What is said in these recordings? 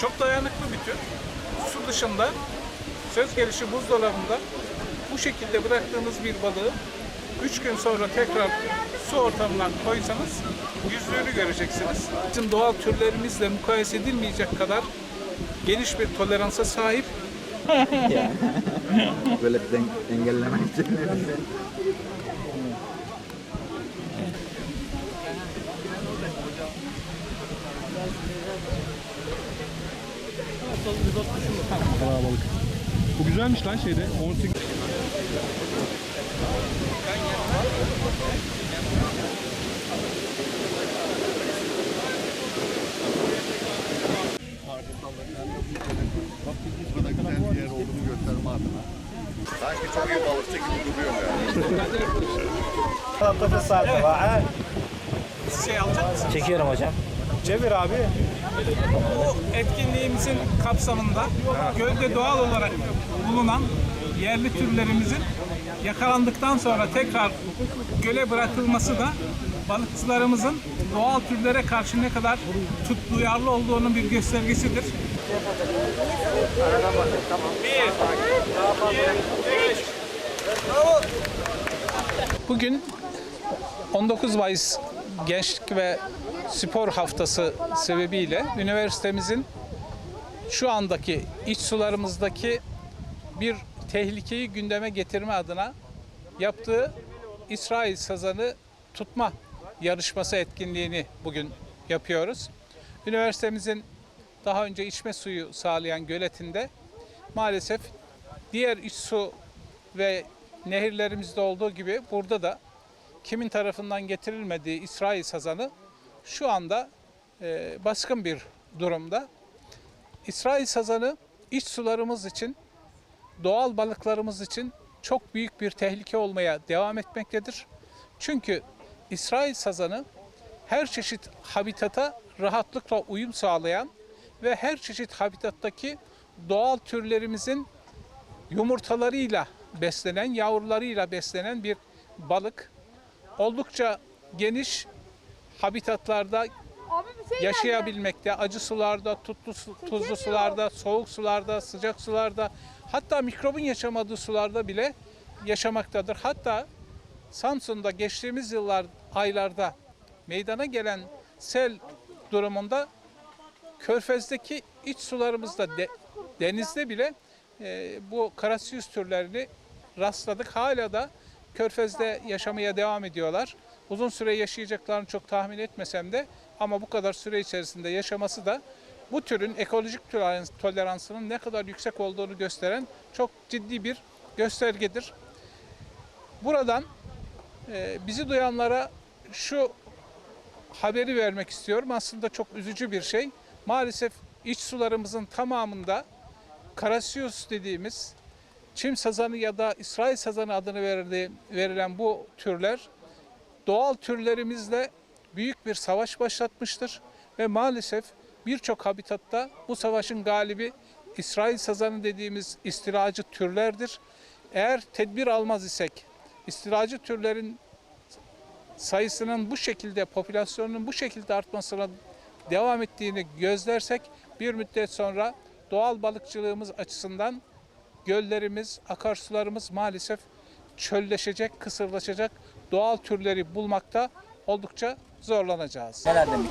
Çok dayanıklı bir tür. Su dışında söz gelişi buzdolabında bu şekilde bıraktığınız bir balığı 3 gün sonra tekrar su ortamına koysanız yüzlüğünü göreceksiniz. Bizim doğal türlerimizle mukayese edilmeyecek kadar geniş bir toleransa sahip Böyle den engellemek için. Kalabalık. Bu güzelmiş lan şeyde. 18 burada güzel bir yer olduğunu gösterme adına. Sanki çok iyi balıkçı gibi duruyor yani. şey alacak mısınız? Çekiyorum hocam. Çevir abi. Etkinliğimizin kapsamında gölde doğal olarak bulunan yerli türlerimizin yakalandıktan sonra tekrar göle bırakılması da balıkçılarımızın doğal türlere karşı ne kadar tut duyarlı olduğunun bir göstergesidir. Bir, iki. Bugün 19 Mayıs Gençlik ve Spor Haftası sebebiyle üniversitemizin şu andaki iç sularımızdaki bir tehlikeyi gündeme getirme adına yaptığı İsrail sazanı tutma yarışması etkinliğini bugün yapıyoruz. Üniversitemizin daha önce içme suyu sağlayan göletinde maalesef diğer iç su ve nehirlerimizde olduğu gibi burada da kimin tarafından getirilmediği İsrail sazanı şu anda e, baskın bir durumda. İsrail sazanı iç sularımız için, doğal balıklarımız için çok büyük bir tehlike olmaya devam etmektedir. Çünkü İsrail sazanı her çeşit habitata rahatlıkla uyum sağlayan ve her çeşit habitattaki doğal türlerimizin yumurtalarıyla beslenen, yavrularıyla beslenen bir balık. Oldukça geniş habitatlarda şey yaşayabilmekte. Acı sularda, tutlu, tuzlu sularda, soğuk sularda, sıcak sularda, hatta mikrobun yaşamadığı sularda bile yaşamaktadır. Hatta Samsun'da geçtiğimiz yıllar aylarda meydana gelen sel durumunda Körfez'deki iç sularımızda de- denizde bile e, bu karasiyus türlerini rastladık. Hala da Körfez'de yaşamaya devam ediyorlar. Uzun süre yaşayacaklarını çok tahmin etmesem de ama bu kadar süre içerisinde yaşaması da bu türün ekolojik tolerans- toleransının ne kadar yüksek olduğunu gösteren çok ciddi bir göstergedir. Buradan e, bizi duyanlara şu haberi vermek istiyorum. Aslında çok üzücü bir şey. Maalesef iç sularımızın tamamında karasiyus dediğimiz çim sazanı ya da İsrail sazanı adını verildi, verilen bu türler doğal türlerimizle büyük bir savaş başlatmıştır ve maalesef birçok habitatta bu savaşın galibi İsrail sazanı dediğimiz istilacı türlerdir. Eğer tedbir almaz isek istilacı türlerin sayısının bu şekilde, popülasyonun bu şekilde artmasına devam ettiğini gözlersek bir müddet sonra doğal balıkçılığımız açısından göllerimiz, akarsularımız maalesef çölleşecek, kısırlaşacak. Doğal türleri bulmakta oldukça zorlanacağız. Neler demek?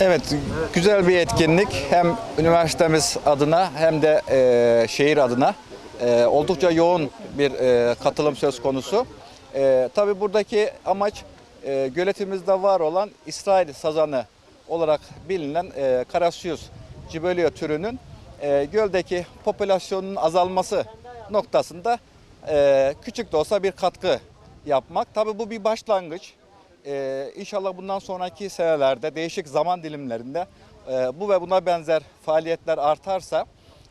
Evet, güzel bir etkinlik. Hem üniversitemiz adına hem de e, şehir adına e, oldukça yoğun bir e, katılım söz konusu. E, tabii buradaki amaç e, göletimizde var olan İsrail sazanı olarak bilinen e, Karasius cibelio türünün e, göldeki popülasyonun azalması noktasında e, küçük de olsa bir katkı yapmak. Tabii bu bir başlangıç. Ee, inşallah bundan sonraki senelerde değişik zaman dilimlerinde e, bu ve buna benzer faaliyetler artarsa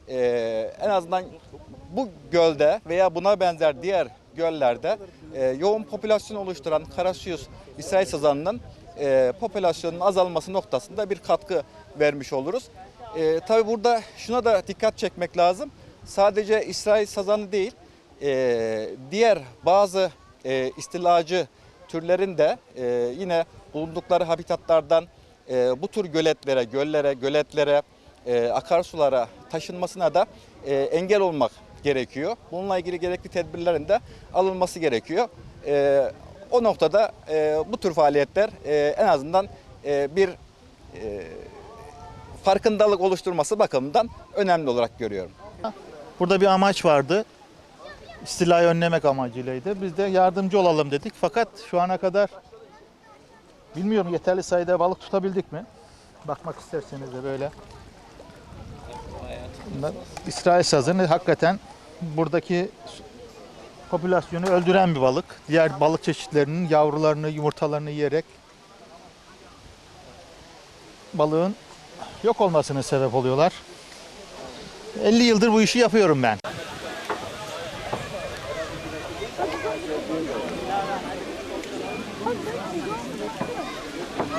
e, en azından bu gölde veya buna benzer diğer göllerde e, yoğun popülasyon oluşturan Karasius İsrail sazanının e, popülasyonun azalması noktasında bir katkı vermiş oluruz. E, tabii burada şuna da dikkat çekmek lazım. Sadece İsrail sazanı değil, e, diğer bazı e, istilacı türlerin de e, yine bulundukları habitatlardan e, bu tür göletlere, göllere, göletlere e, akarsulara taşınmasına da e, engel olmak gerekiyor. Bununla ilgili gerekli tedbirlerin de alınması gerekiyor. E, o noktada e, bu tür faaliyetler e, en azından e, bir e, farkındalık oluşturması bakımından önemli olarak görüyorum. Burada bir amaç vardı. İstilayı önlemek amacıylaydı. Biz de yardımcı olalım dedik. Fakat şu ana kadar bilmiyorum yeterli sayıda balık tutabildik mi? Bakmak isterseniz de böyle. Bunlar İsrail sazını hakikaten buradaki popülasyonu öldüren bir balık. Diğer balık çeşitlerinin yavrularını, yumurtalarını yiyerek balığın yok olmasına sebep oluyorlar. 50 yıldır bu işi yapıyorum ben.